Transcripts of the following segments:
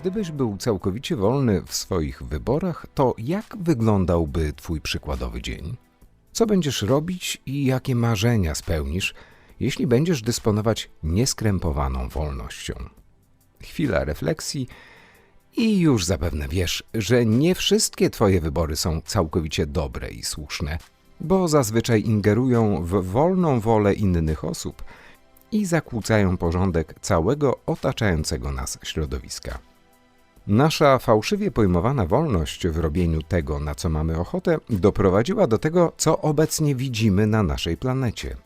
gdybyś był całkowicie wolny w swoich wyborach, to jak wyglądałby Twój przykładowy dzień? Co będziesz robić i jakie marzenia spełnisz, jeśli będziesz dysponować nieskrępowaną wolnością? Chwila refleksji i już zapewne wiesz, że nie wszystkie Twoje wybory są całkowicie dobre i słuszne, bo zazwyczaj ingerują w wolną wolę innych osób i zakłócają porządek całego otaczającego nas środowiska. Nasza fałszywie pojmowana wolność w robieniu tego, na co mamy ochotę, doprowadziła do tego, co obecnie widzimy na naszej planecie.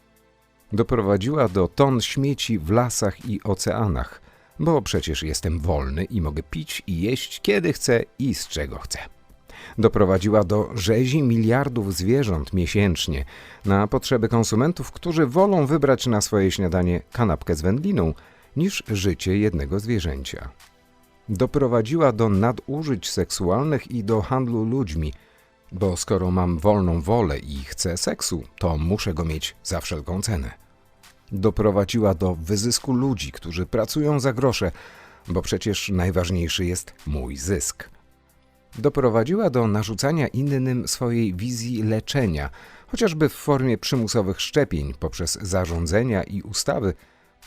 Doprowadziła do ton śmieci w lasach i oceanach, bo przecież jestem wolny i mogę pić i jeść kiedy chcę i z czego chcę. Doprowadziła do rzezi miliardów zwierząt miesięcznie na potrzeby konsumentów, którzy wolą wybrać na swoje śniadanie kanapkę z wędliną niż życie jednego zwierzęcia. Doprowadziła do nadużyć seksualnych i do handlu ludźmi, bo skoro mam wolną wolę i chcę seksu, to muszę go mieć za wszelką cenę doprowadziła do wyzysku ludzi, którzy pracują za grosze, bo przecież najważniejszy jest mój zysk. Doprowadziła do narzucania innym swojej wizji leczenia, chociażby w formie przymusowych szczepień poprzez zarządzenia i ustawy,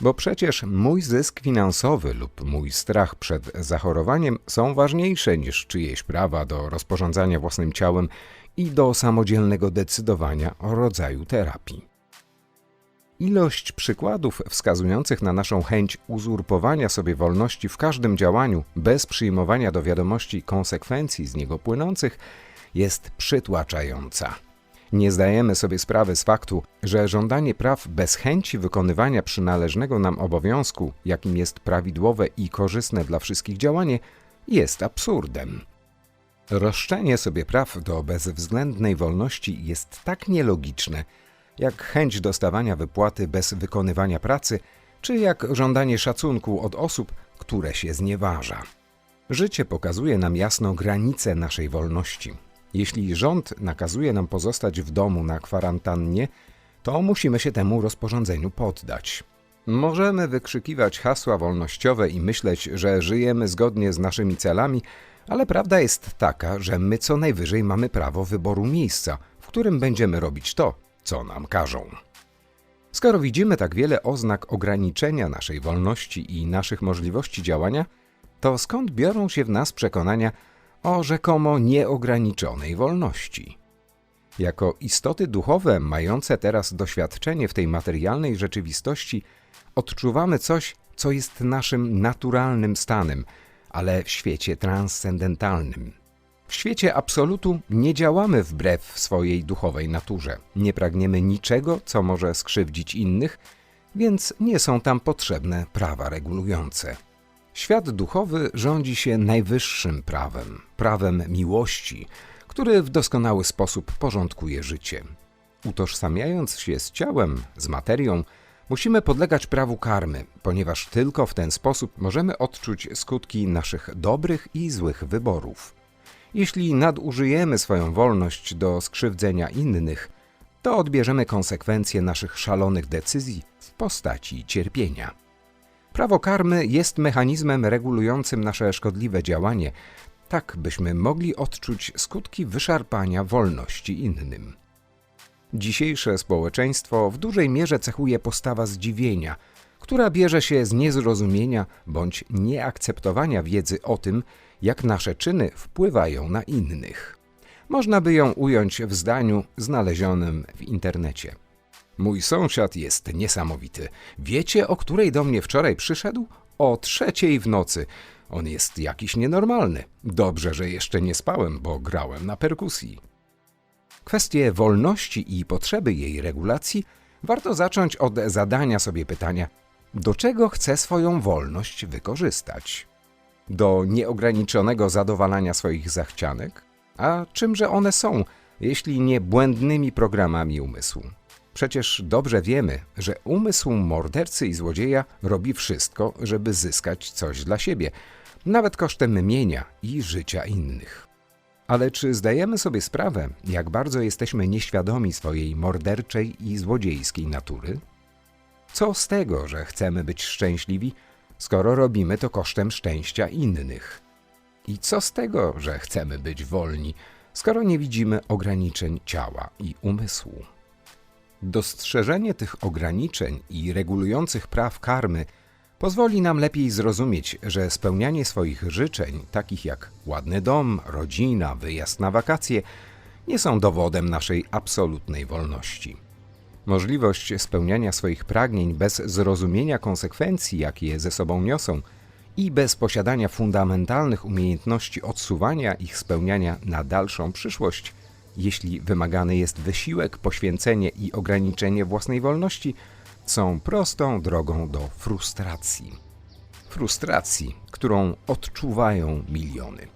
bo przecież mój zysk finansowy lub mój strach przed zachorowaniem są ważniejsze niż czyjeś prawa do rozporządzania własnym ciałem i do samodzielnego decydowania o rodzaju terapii. Ilość przykładów wskazujących na naszą chęć uzurpowania sobie wolności w każdym działaniu bez przyjmowania do wiadomości konsekwencji z niego płynących jest przytłaczająca. Nie zdajemy sobie sprawy z faktu, że żądanie praw bez chęci wykonywania przynależnego nam obowiązku, jakim jest prawidłowe i korzystne dla wszystkich działanie, jest absurdem. Roszczenie sobie praw do bezwzględnej wolności jest tak nielogiczne, jak chęć dostawania wypłaty bez wykonywania pracy, czy jak żądanie szacunku od osób, które się znieważa. Życie pokazuje nam jasno granice naszej wolności. Jeśli rząd nakazuje nam pozostać w domu na kwarantannie, to musimy się temu rozporządzeniu poddać. Możemy wykrzykiwać hasła wolnościowe i myśleć, że żyjemy zgodnie z naszymi celami, ale prawda jest taka, że my co najwyżej mamy prawo wyboru miejsca, w którym będziemy robić to, co nam każą. Skoro widzimy tak wiele oznak ograniczenia naszej wolności i naszych możliwości działania, to skąd biorą się w nas przekonania o rzekomo nieograniczonej wolności? Jako istoty duchowe, mające teraz doświadczenie w tej materialnej rzeczywistości, odczuwamy coś, co jest naszym naturalnym stanem, ale w świecie transcendentalnym. W świecie absolutu nie działamy wbrew swojej duchowej naturze. Nie pragniemy niczego, co może skrzywdzić innych, więc nie są tam potrzebne prawa regulujące. Świat duchowy rządzi się najwyższym prawem, prawem miłości, który w doskonały sposób porządkuje życie. Utożsamiając się z ciałem, z materią, musimy podlegać prawu karmy, ponieważ tylko w ten sposób możemy odczuć skutki naszych dobrych i złych wyborów. Jeśli nadużyjemy swoją wolność do skrzywdzenia innych, to odbierzemy konsekwencje naszych szalonych decyzji w postaci cierpienia. Prawo karmy jest mechanizmem regulującym nasze szkodliwe działanie, tak byśmy mogli odczuć skutki wyszarpania wolności innym. Dzisiejsze społeczeństwo w dużej mierze cechuje postawa zdziwienia, która bierze się z niezrozumienia bądź nieakceptowania wiedzy o tym, jak nasze czyny wpływają na innych. Można by ją ująć w zdaniu znalezionym w internecie. Mój sąsiad jest niesamowity. Wiecie, o której do mnie wczoraj przyszedł? O trzeciej w nocy. On jest jakiś nienormalny. Dobrze, że jeszcze nie spałem, bo grałem na perkusji. Kwestie wolności i potrzeby jej regulacji warto zacząć od zadania sobie pytania, do czego chcę swoją wolność wykorzystać? Do nieograniczonego zadowalania swoich zachcianek? A czymże one są, jeśli nie błędnymi programami umysłu? Przecież dobrze wiemy, że umysł mordercy i złodzieja robi wszystko, żeby zyskać coś dla siebie, nawet kosztem mienia i życia innych. Ale czy zdajemy sobie sprawę, jak bardzo jesteśmy nieświadomi swojej morderczej i złodziejskiej natury? Co z tego, że chcemy być szczęśliwi, skoro robimy to kosztem szczęścia innych. I co z tego, że chcemy być wolni, skoro nie widzimy ograniczeń ciała i umysłu? Dostrzeżenie tych ograniczeń i regulujących praw karmy pozwoli nam lepiej zrozumieć, że spełnianie swoich życzeń, takich jak ładny dom, rodzina, wyjazd na wakacje, nie są dowodem naszej absolutnej wolności. Możliwość spełniania swoich pragnień bez zrozumienia konsekwencji, jakie ze sobą niosą, i bez posiadania fundamentalnych umiejętności odsuwania ich spełniania na dalszą przyszłość, jeśli wymagany jest wysiłek, poświęcenie i ograniczenie własnej wolności, są prostą drogą do frustracji. Frustracji, którą odczuwają miliony.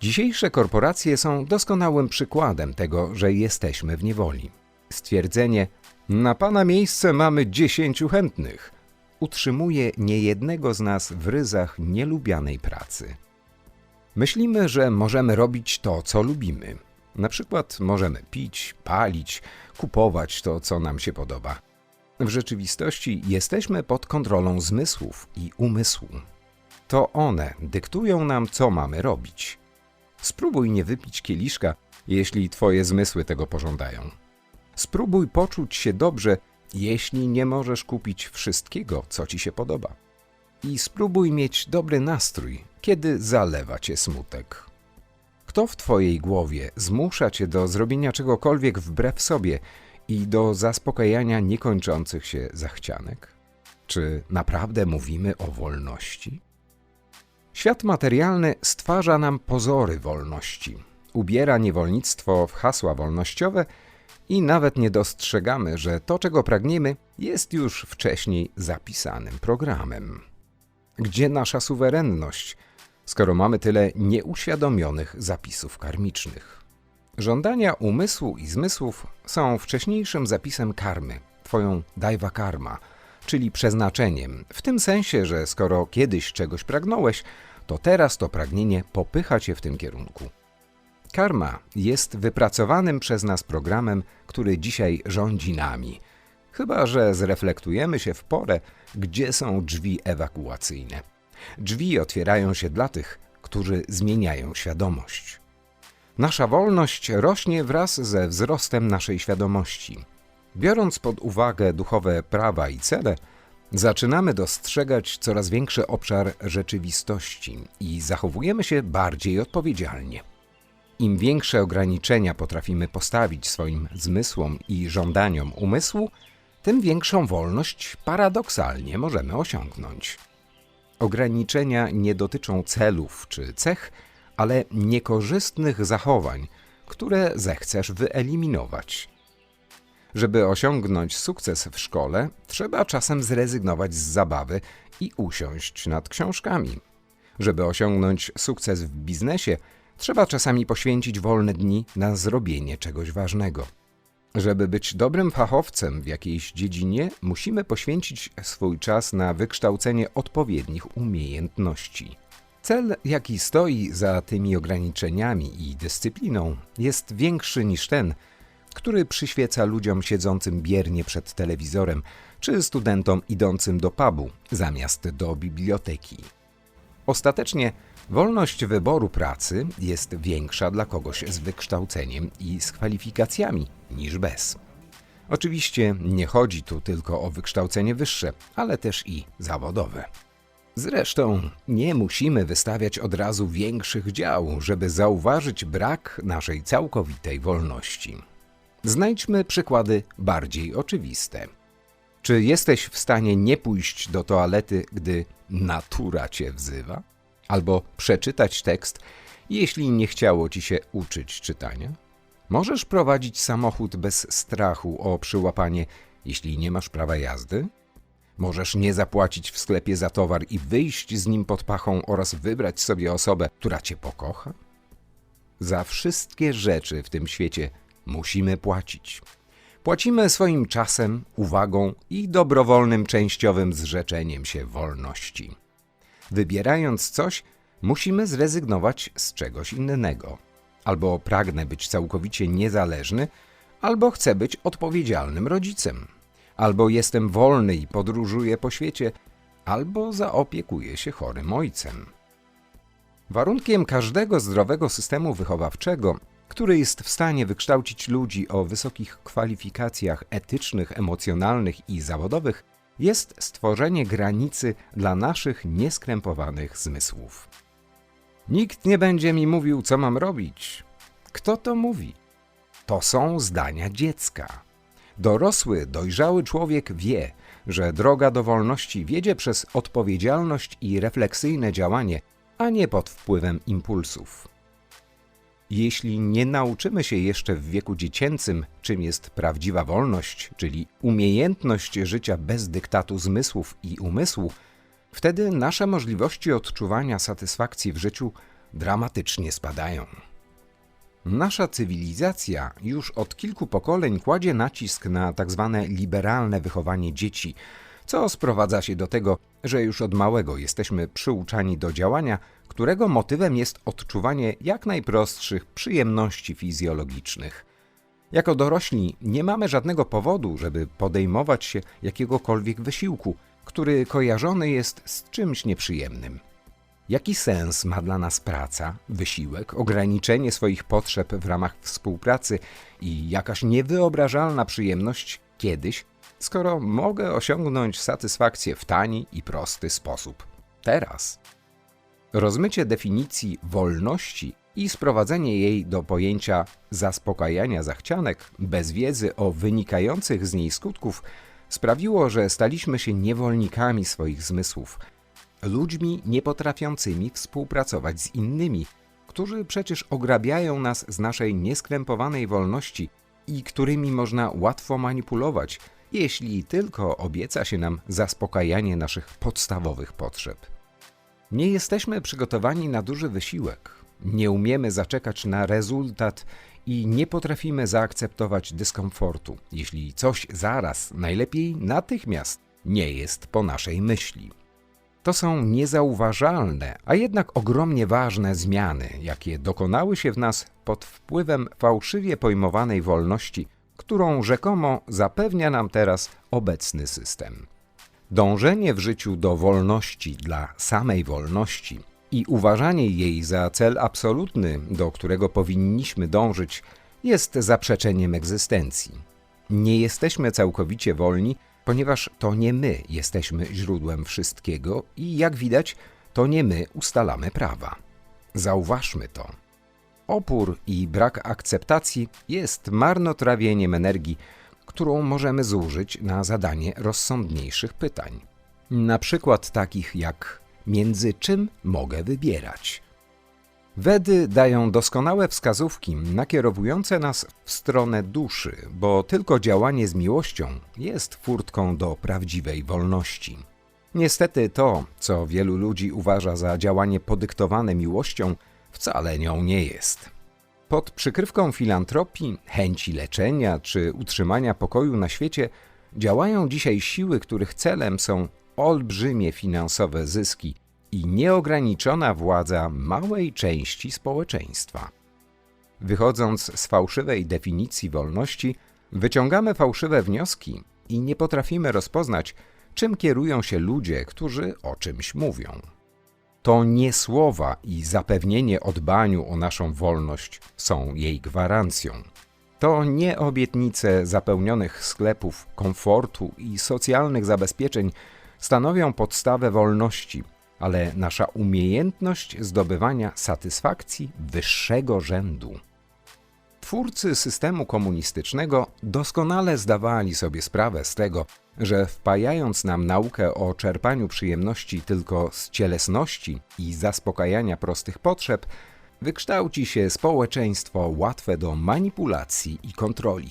Dzisiejsze korporacje są doskonałym przykładem tego, że jesteśmy w niewoli. Stwierdzenie na pana miejsce mamy dziesięciu chętnych utrzymuje niejednego z nas w ryzach nielubianej pracy. Myślimy, że możemy robić to, co lubimy. Na przykład możemy pić, palić, kupować to, co nam się podoba. W rzeczywistości jesteśmy pod kontrolą zmysłów i umysłu. To one dyktują nam, co mamy robić. Spróbuj nie wypić kieliszka, jeśli twoje zmysły tego pożądają. Spróbuj poczuć się dobrze, jeśli nie możesz kupić wszystkiego, co ci się podoba. I spróbuj mieć dobry nastrój, kiedy zalewa cię smutek. Kto w twojej głowie zmusza cię do zrobienia czegokolwiek wbrew sobie i do zaspokajania niekończących się zachcianek? Czy naprawdę mówimy o wolności? Świat materialny stwarza nam pozory wolności, ubiera niewolnictwo w hasła wolnościowe i nawet nie dostrzegamy, że to, czego pragniemy, jest już wcześniej zapisanym programem. Gdzie nasza suwerenność, skoro mamy tyle nieuświadomionych zapisów karmicznych? Żądania umysłu i zmysłów są wcześniejszym zapisem karmy, twoją dajwa karma, czyli przeznaczeniem, w tym sensie, że skoro kiedyś czegoś pragnąłeś, to teraz to pragnienie popycha cię w tym kierunku. Karma jest wypracowanym przez nas programem, który dzisiaj rządzi nami. Chyba, że zreflektujemy się w porę, gdzie są drzwi ewakuacyjne. Drzwi otwierają się dla tych, którzy zmieniają świadomość. Nasza wolność rośnie wraz ze wzrostem naszej świadomości. Biorąc pod uwagę duchowe prawa i cele, zaczynamy dostrzegać coraz większy obszar rzeczywistości i zachowujemy się bardziej odpowiedzialnie. Im większe ograniczenia potrafimy postawić swoim zmysłom i żądaniom umysłu, tym większą wolność paradoksalnie możemy osiągnąć. Ograniczenia nie dotyczą celów czy cech, ale niekorzystnych zachowań, które zechcesz wyeliminować. Żeby osiągnąć sukces w szkole, trzeba czasem zrezygnować z zabawy i usiąść nad książkami. Żeby osiągnąć sukces w biznesie, trzeba czasami poświęcić wolne dni na zrobienie czegoś ważnego. Żeby być dobrym fachowcem w jakiejś dziedzinie, musimy poświęcić swój czas na wykształcenie odpowiednich umiejętności. Cel, jaki stoi za tymi ograniczeniami i dyscypliną, jest większy niż ten, który przyświeca ludziom siedzącym biernie przed telewizorem czy studentom idącym do pubu zamiast do biblioteki. Ostatecznie wolność wyboru pracy jest większa dla kogoś z wykształceniem i z kwalifikacjami niż bez. Oczywiście nie chodzi tu tylko o wykształcenie wyższe, ale też i zawodowe. Zresztą nie musimy wystawiać od razu większych dział, żeby zauważyć brak naszej całkowitej wolności. Znajdźmy przykłady bardziej oczywiste. Czy jesteś w stanie nie pójść do toalety, gdy natura cię wzywa? Albo przeczytać tekst, jeśli nie chciało ci się uczyć czytania? Możesz prowadzić samochód bez strachu o przyłapanie, jeśli nie masz prawa jazdy? Możesz nie zapłacić w sklepie za towar i wyjść z nim pod pachą oraz wybrać sobie osobę, która cię pokocha? Za wszystkie rzeczy w tym świecie musimy płacić. Płacimy swoim czasem, uwagą i dobrowolnym częściowym zrzeczeniem się wolności. Wybierając coś, musimy zrezygnować z czegoś innego. Albo pragnę być całkowicie niezależny, albo chcę być odpowiedzialnym rodzicem. Albo jestem wolny i podróżuję po świecie, albo zaopiekuje się chorym ojcem. Warunkiem każdego zdrowego systemu wychowawczego, który jest w stanie wykształcić ludzi o wysokich kwalifikacjach etycznych, emocjonalnych i zawodowych, jest stworzenie granicy dla naszych nieskrępowanych zmysłów. Nikt nie będzie mi mówił, co mam robić. Kto to mówi? To są zdania dziecka. Dorosły, dojrzały człowiek wie, że droga do wolności wiedzie przez odpowiedzialność i refleksyjne działanie, a nie pod wpływem impulsów. Jeśli nie nauczymy się jeszcze w wieku dziecięcym, czym jest prawdziwa wolność, czyli umiejętność życia bez dyktatu zmysłów i umysłu, wtedy nasze możliwości odczuwania satysfakcji w życiu dramatycznie spadają. Nasza cywilizacja już od kilku pokoleń kładzie nacisk na tzw. liberalne wychowanie dzieci, co sprowadza się do tego, że już od małego jesteśmy przyuczani do działania, którego motywem jest odczuwanie jak najprostszych przyjemności fizjologicznych. Jako dorośli nie mamy żadnego powodu, żeby podejmować się jakiegokolwiek wysiłku, który kojarzony jest z czymś nieprzyjemnym. Jaki sens ma dla nas praca, wysiłek, ograniczenie swoich potrzeb w ramach współpracy i jakaś niewyobrażalna przyjemność kiedyś, skoro mogę osiągnąć satysfakcję w tani i prosty sposób? Teraz. Rozmycie definicji wolności i sprowadzenie jej do pojęcia zaspokajania zachcianek bez wiedzy o wynikających z niej skutków sprawiło, że staliśmy się niewolnikami swoich zmysłów, ludźmi niepotrafiącymi współpracować z innymi, którzy przecież ograbiają nas z naszej nieskrępowanej wolności i którymi można łatwo manipulować, jeśli tylko obieca się nam zaspokajanie naszych podstawowych potrzeb. Nie jesteśmy przygotowani na duży wysiłek, nie umiemy zaczekać na rezultat i nie potrafimy zaakceptować dyskomfortu, jeśli coś zaraz, najlepiej natychmiast, nie jest po naszej myśli. To są niezauważalne, a jednak ogromnie ważne zmiany, jakie dokonały się w nas pod wpływem fałszywie pojmowanej wolności, którą rzekomo zapewnia nam teraz obecny system. Dążenie w życiu do wolności dla samej wolności i uważanie jej za cel absolutny, do którego powinniśmy dążyć, jest zaprzeczeniem egzystencji. Nie jesteśmy całkowicie wolni, ponieważ to nie my jesteśmy źródłem wszystkiego i jak widać, to nie my ustalamy prawa. Zauważmy to. Opór i brak akceptacji jest marnotrawieniem energii, którą możemy zużyć na zadanie rozsądniejszych pytań. Na przykład takich jak między czym mogę wybierać. Wedy dają doskonałe wskazówki nakierowujące nas w stronę duszy, bo tylko działanie z miłością jest furtką do prawdziwej wolności. Niestety to, co wielu ludzi uważa za działanie podyktowane miłością, wcale nią nie jest. Pod przykrywką filantropii, chęci leczenia czy utrzymania pokoju na świecie działają dzisiaj siły, których celem są olbrzymie finansowe zyski i nieograniczona władza małej części społeczeństwa. Wychodząc z fałszywej definicji wolności, wyciągamy fałszywe wnioski i nie potrafimy rozpoznać, czym kierują się ludzie, którzy o czymś mówią. To nie słowa i zapewnienie o dbaniu o naszą wolność są jej gwarancją. To nie obietnice zapełnionych sklepów, komfortu i socjalnych zabezpieczeń stanowią podstawę wolności, ale nasza umiejętność zdobywania satysfakcji wyższego rzędu. Twórcy systemu komunistycznego doskonale zdawali sobie sprawę z tego, że wpajając nam naukę o czerpaniu przyjemności tylko z cielesności i zaspokajania prostych potrzeb, wykształci się społeczeństwo łatwe do manipulacji i kontroli.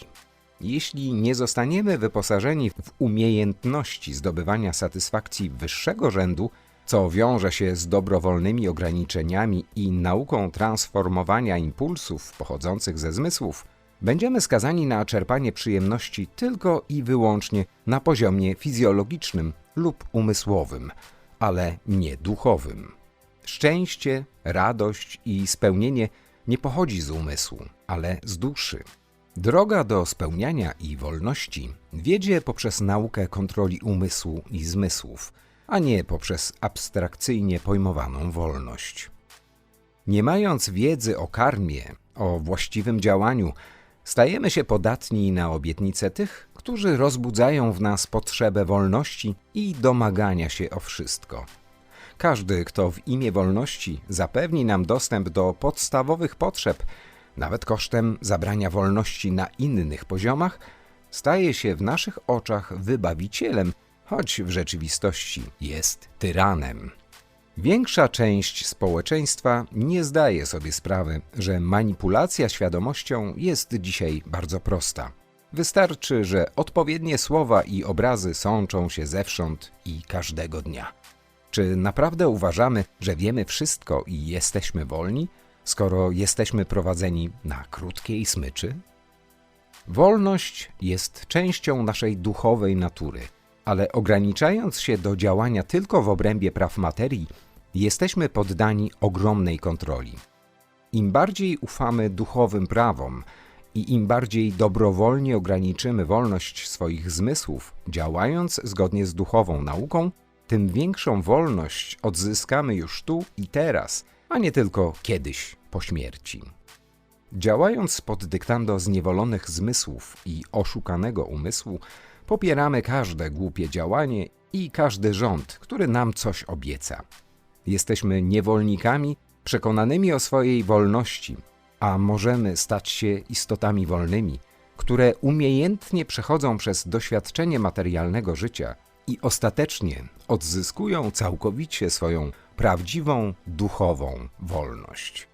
Jeśli nie zostaniemy wyposażeni w umiejętności zdobywania satysfakcji wyższego rzędu, co wiąże się z dobrowolnymi ograniczeniami i nauką transformowania impulsów pochodzących ze zmysłów, będziemy skazani na czerpanie przyjemności tylko i wyłącznie na poziomie fizjologicznym lub umysłowym, ale nie duchowym. Szczęście, radość i spełnienie nie pochodzi z umysłu, ale z duszy. Droga do spełniania i wolności wiedzie poprzez naukę kontroli umysłu i zmysłów – a nie poprzez abstrakcyjnie pojmowaną wolność. Nie mając wiedzy o karmie, o właściwym działaniu, stajemy się podatni na obietnice tych, którzy rozbudzają w nas potrzebę wolności i domagania się o wszystko. Każdy, kto w imię wolności zapewni nam dostęp do podstawowych potrzeb, nawet kosztem zabrania wolności na innych poziomach, staje się w naszych oczach wybawicielem, choć w rzeczywistości jest tyranem. Większa część społeczeństwa nie zdaje sobie sprawy, że manipulacja świadomością jest dzisiaj bardzo prosta. Wystarczy, że odpowiednie słowa i obrazy sączą się zewsząd i każdego dnia. Czy naprawdę uważamy, że wiemy wszystko i jesteśmy wolni, skoro jesteśmy prowadzeni na krótkiej smyczy? Wolność jest częścią naszej duchowej natury, ale ograniczając się do działania tylko w obrębie praw materii, jesteśmy poddani ogromnej kontroli. Im bardziej ufamy duchowym prawom i im bardziej dobrowolnie ograniczymy wolność swoich zmysłów, działając zgodnie z duchową nauką, tym większą wolność odzyskamy już tu i teraz, a nie tylko kiedyś po śmierci. Działając pod dyktando zniewolonych zmysłów i oszukanego umysłu, popieramy każde głupie działanie i każdy rząd, który nam coś obieca. Jesteśmy niewolnikami przekonanymi o swojej wolności, a możemy stać się istotami wolnymi, które umiejętnie przechodzą przez doświadczenie materialnego życia i ostatecznie odzyskują całkowicie swoją prawdziwą duchową wolność.